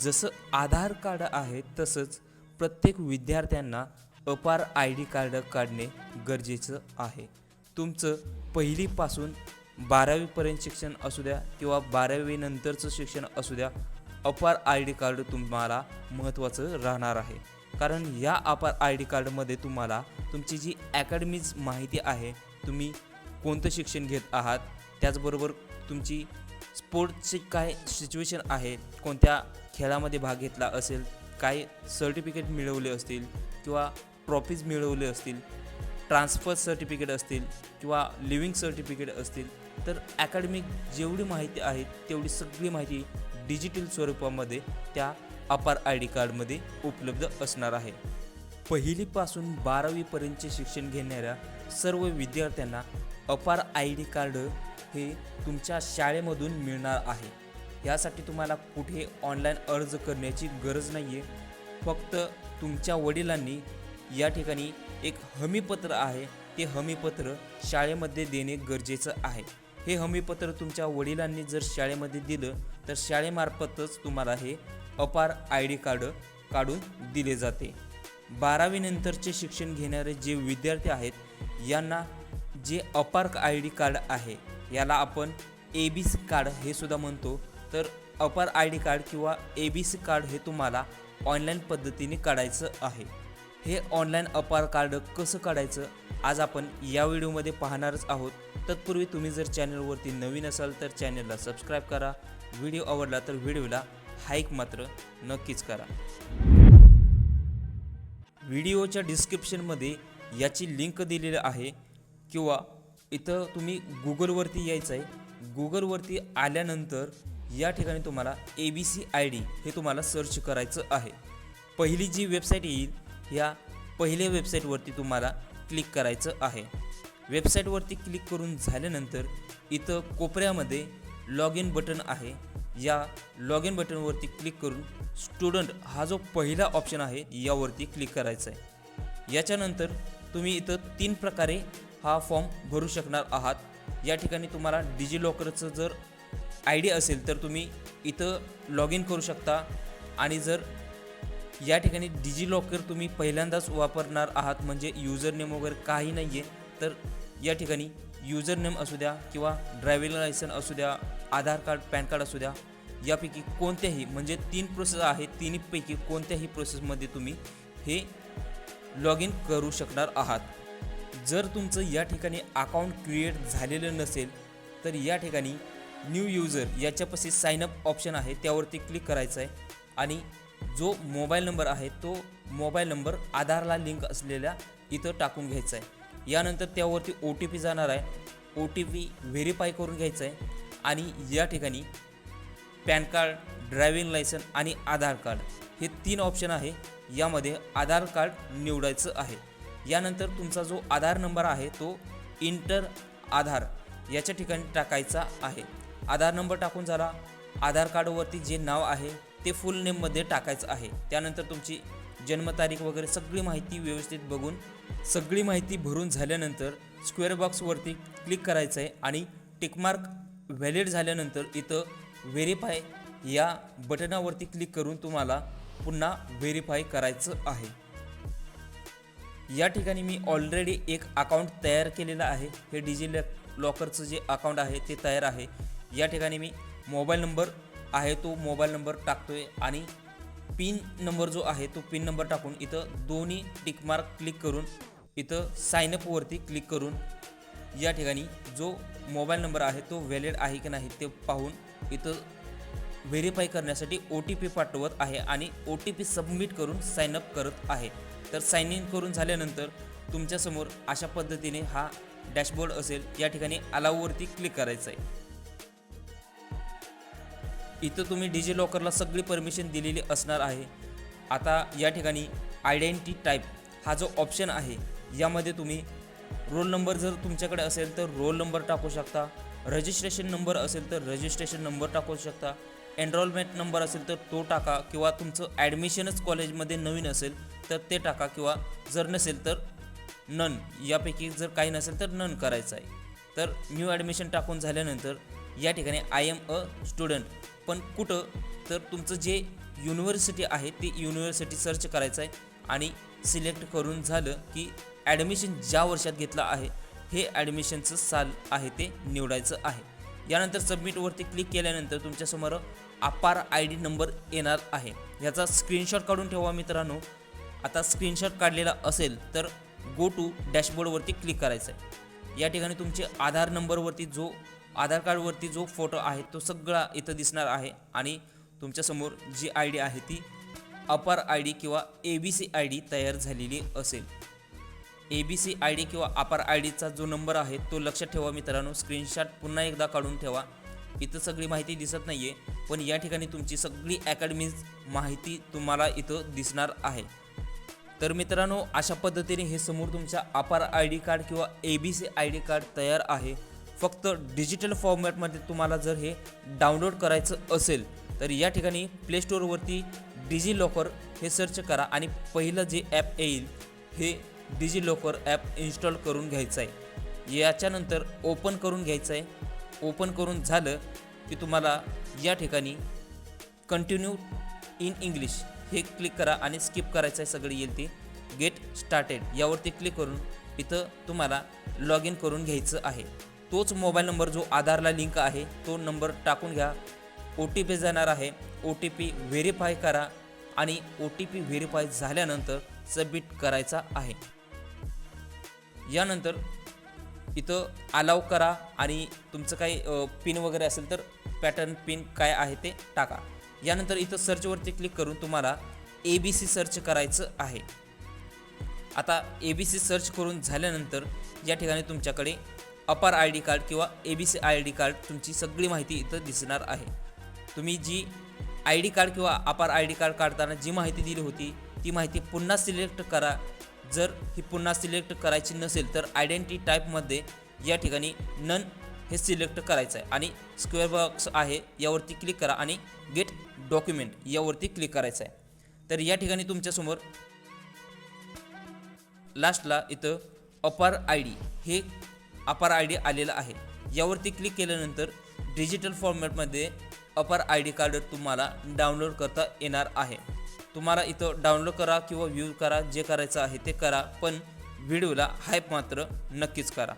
जसं आधार कार्ड आहे तसंच प्रत्येक विद्यार्थ्यांना अपार आय डी कार्ड काढणे गरजेचं आहे. तुमचं पहिलीपासून बारावीपर्यंत शिक्षण असू द्या किंवा बारावीनंतरचं शिक्षण असू द्या अपार आय डी कार्ड तुम्हाला महत्त्वाचं राहणार आहे. कारण या अपार आय डी कार्डमध्ये तुम्हाला तुमची जी अकॅडमीज माहिती आहे तुम्ही कोणतं शिक्षण घेत आहात त्याचबरोबर तुमची स्पोर्ट्सची काय सिच्युएशन आहे कोणत्या खेळामध्ये भाग घेतला असेल काय सर्टिफिकेट मिळवले असतील किंवा ट्रॉफीज मिळवले असतील ट्रान्सफर सर्टिफिकेट असतील किंवा लिव्हिंग सर्टिफिकेट असतील तर अकॅडमिक जेवढी माहिती आहे तेवढी सगळी माहिती डिजिटल स्वरूपामध्ये त्या अपार आय डी कार्डमध्ये उपलब्ध असणार आहे. पहिलीपासून बारावीपर्यंतचे शिक्षण घेणाऱ्या सर्व विद्यार्थ्यांना अपार आय डी कार्ड हे तुमच्या शाळेमधून मिळणार आहे. यासाठी तुम्हाला कुठे ऑनलाईन अर्ज करण्याची गरज नाही आहे फक्त तुमच्या वडिलांनी या ठिकाणी एक हमीपत्र आहे. ते हमीपत्र शाळेमध्ये देणे गरजेचं आहे. हे हमीपत्र तुमच्या वडिलांनी जर शाळेमध्ये दिलं तर शाळेमार्फतच तुम्हाला हे अपार आय डी कार्ड काढून दिले जाते. बारावीनंतरचे शिक्षण घेणारे जे विद्यार्थी आहेत यांना जे अपार आय डी कार्ड आहे याला आपण ए बी सी कार्ड हे सुद्धा म्हणतो. तर अपार आय डी कार्ड किंवा ए बी सी कार्ड हे तुम्हाला ऑनलाईन पद्धतीने काढायचं आहे. हे ऑनलाईन अपार कार्ड कसं काढायचं आज आपण या व्हिडिओमध्ये पाहणारच आहोत. तत्पूर्वी तुम्ही जर चॅनलवरती नवीन असाल तर चॅनलला सबस्क्राईब करा. व्हिडिओ आवडला तर व्हिडिओला हाईक मात्र नक्कीच करा. व्हिडिओच्या डिस्क्रिप्शनमध्ये याची लिंक दिलेली आहे. किंवा इथं तुम्ही गुगलवरती यायचं आहे गुगलवरती आल्यानंतर या ठिकाणी तुम्हाला A B C I D हे तुम्हाला सर्च करायचं आहे. पहिली जी वेबसाईट येईल या पहिल्या वेबसाईटवरती तुम्हाला क्लिक करायचं आहे. वेबसाईटवरती क्लिक करून झाल्यानंतर इथं कोपऱ्यामध्ये लॉग इन बटन आहे. या लॉग इन बटनवरती क्लिक करून स्टुडंट हा जो पहिला ऑप्शन आहे यावरती क्लिक करायचा आहे याच्यानंतर तुम्ही इथं तीन प्रकारे हा फॉर्म भरू शकणार आहात. या ठिकाणी तुम्हाला डिजि लॉकरचं जर आय डी असेल तर तुम्ही इथं लॉग इन करू शकता. आणि जर या ठिकाणी डिजि लॉकर तुम्ही पहिल्यांदाच वापरणार आहात म्हणजे युजर नेम वगैरे काही नाही आहे तर या ठिकाणी युजर नेम असू द्या किंवा ड्रायव्हिंग लायसन असू द्या आधार कार्ड पॅन कार्ड असू द्या यापैकी कोणत्याही म्हणजे तीन प्रोसेस आहेत तिन्हीपैकी कोणत्याही प्रोसेसमध्ये तुम्ही हे लॉग इन करू शकणार आहात. जर तुमचं या ठिकाणी अकाउंट क्रिएट झालेलं नसेल तर या ठिकाणी न्यू युजर याच्यापाशी साईनअप ऑप्शन आहे त्यावरती क्लिक करायचं आहे. आणि जो मोबाईल नंबर आहे तो मोबाईल नंबर आधारला लिंक असलेल्या इथं टाकून घ्यायचा आहे. यानंतर त्यावरती ओ टी पी जाणार आहे. ओ टी पी व्हेरीफाय करून घ्यायचा आहे. आणि या ठिकाणी पॅन कार्ड ड्रायव्हिंग लायसन आणि आधार कार्ड हे तीन ऑप्शन आहे. यामध्ये आधार कार्ड निवडायचं आहे. यानंतर तुमचा जो आधार नंबर आहे तो इंटर आधार याच्या ठिकाणी टाकायचा आहे. आधार नंबर टाकून झाला. आधार कार्डवरती जे नाव आहे ते फुल नेममध्ये टाकायचं आहे. त्यानंतर तुमची जन्मतारीख वगैरे सगळी माहिती व्यवस्थित बघून सगळी माहिती भरून झाल्यानंतर स्क्वेअर बॉक्सवरती क्लिक करायचं आहे आणि टिकमार्क व्हॅलिड झाल्यानंतर इथं व्हेरीफाय या बटनावरती क्लिक करून तुम्हाला पुन्हा व्हेरीफाय करायचं आहे. या ठिकाणी मी ऑलरेडी एक अकाउंट तयार केलेलं आहे. हे डिजि लॉकरचं जे अकाउंट आहे ते तयार आहे. या ठिकाणी मी मोबाईल नंबर आहे तो मोबाईल नंबर टाकतो आहे आणि पिन नंबर जो आहे तो पिन नंबर टाकून इथं दोन्ही टिकमार्क क्लिक करून इथं सायनअपवरती क्लिक करून या ठिकाणी जो मोबाईल नंबर आहे तो व्हॅलिड आहे की नाही ते पाहून इथं व्हेरीफाय करण्यासाठी ओ टी पी पाठवत आहे आणि ओ टी पी सबमिट करून साईनअप करत आहे. तर साइन इन करून झाल्यानंतर तुमच्यासमोर अशा पद्धतीने हा डॅशबोर्ड असेल या ठिकाणी अलाववरती क्लिक करायचं आहे. इथं तुम्ही डिजी लॉकरला सगळी परमिशन दिलेली असणार आहे. आता या ठिकाणी आयडेंटिटी टाईप हा जो ऑप्शन आहे यामध्ये तुम्ही रोल नंबर जर तुमच्याकडे असेल तर रोल नंबर टाकू शकता. रजिस्ट्रेशन नंबर असेल तर रजिस्ट्रेशन नंबर टाकू शकता. एनरोलमेंट नंबर असेल तर तो टाका किंवा तुमचं ॲडमिशनच कॉलेजमध्ये नवीन असेल तर ते टाका किंवा जर नसेल तर नन यापैकी जर काही नसेल तर नन करायचं आहे. तर न्यू ॲडमिशन टाकून झाल्यानंतर या ठिकाणी आय एम अ स्टुडंट पण कुठं? तर तुमचं जे युनिव्हर्सिटी आहे ती युनिव्हर्सिटी सर्च करायचं आहे आणि सिलेक्ट करून झालं की ॲडमिशन ज्या वर्षात घेतलं आहे हे ॲडमिशनचं साल आहे ते निवडायचं आहे. यानंतर सबमिटवरती क्लिक केल्यानंतर तुमच्यासमोर अपार आय डी नंबर येणार आहे. ह्याचा स्क्रीनशॉट काढून ठेवा मित्रांनो. आता स्क्रीनशॉट काढलेला असेल तर गो टू डॅशबोर्डवरती क्लिक करायचं आहे. या ठिकाणी तुमचे आधार नंबरवरती जो आधार कार्डवरती जो फोटो आहे तो सगळा इथं दिसणार आहे आणि तुमच्यासमोर जी आय डी आहे ती अपार आय डी किंवा A B C I D तयार झालेली असेल. A B C I D किंवा अपार आय डीचा जो नंबर आहे तो लक्षात ठेवा मित्रांनो. स्क्रीनशॉट पुन्हा एकदा काढून ठेवा. इथं सगळी माहिती दिसत नाही आहे पण या ठिकाणी तुमची सगळी अकॅडमीज माहिती तुम्हाला इथं दिसणार आहे. तर मित्रांनो अशा पद्धतीने हे समोर तुमच्या अपार आय डी कार्ड किंवा A B C I D card तयार आहे. फक्त डिजिटल फॉर्मॅटमध्ये तुम्हाला जर हे डाउनलोड करायचं असेल तर या ठिकाणी प्ले स्टोअरवरती डिजी लॉकर हे सर्च करा आणि पहिलं जे ॲप येईल हे डिजिलॉकर ॲप इन्स्टॉल करून घ्यायचं आहे. याच्यानंतर ओपन करून घ्यायचं आहे. ओपन करून झालं की तुम्हाला या ठिकाणी कंटिन्यू इन इंग्लिश हे क्लिक करा आणि स्किप करायचं आहे सगळी येईल ती. गेट स्टार्टेड यावरती क्लिक करून इथं तुम्हाला लॉग इन करून घ्यायचं आहे. तोच मोबाईल नंबर जो आधारला लिंक आहे तो नंबर टाकून घ्या. ओ टी पी जाणार आहे. ओ टी पी व्हेरीफाय करा आणि ओ टी पी व्हेरीफाय झाल्यानंतर सबमिट करायचा आहे. यानंतर इथं अलाव करा आणि तुमचं काही पिन वगैरे असेल तर पॅटर्न पिन काय आहे ते टाका. यानंतर इथं सर्चवरती क्लिक करून तुम्हाला ए बी सी सर्च करायचं आहे. आता ए बी सी सर्च करून झाल्यानंतर या ठिकाणी तुमच्याकडे अपार आय डी कार्ड किंवा A B C I D card तुमची सगळी माहिती इथं दिसणार आहे. तुम्ही जी आय डी कार्ड किंवा अपार आय डी कार्ड काढताना जी माहिती दिली होती ती माहिती पुन्हा सिलेक्ट करा. जर ही पुन्हा सिलेक्ट करायची नसेल तर आयडेंटिटी टाईपमध्ये या ठिकाणी नन हे सिलेक्ट करायचं आहे. आणि स्क्वेअर बॉक्स आहे यावरती क्लिक करा आणि गेट डॉक्युमेंट यावरती क्लिक करायचं आहे. तर या ठिकाणी तुमच्यासमोर लास्टला इथं अपार आय डी हे अपार आय डी आलेलं आहे. यावरती क्लिक केल्यानंतर डिजिटल फॉर्मॅटमध्ये अपार आय डी कार्ड तुम्हाला डाउनलोड करता येणार आहे. तुम्हाला इथं डाउनलोड करा किंवा व्ह्यू करा जे करायचं आहे ते करा पण व्हिडिओला हायप मात्र नक्कीच करा.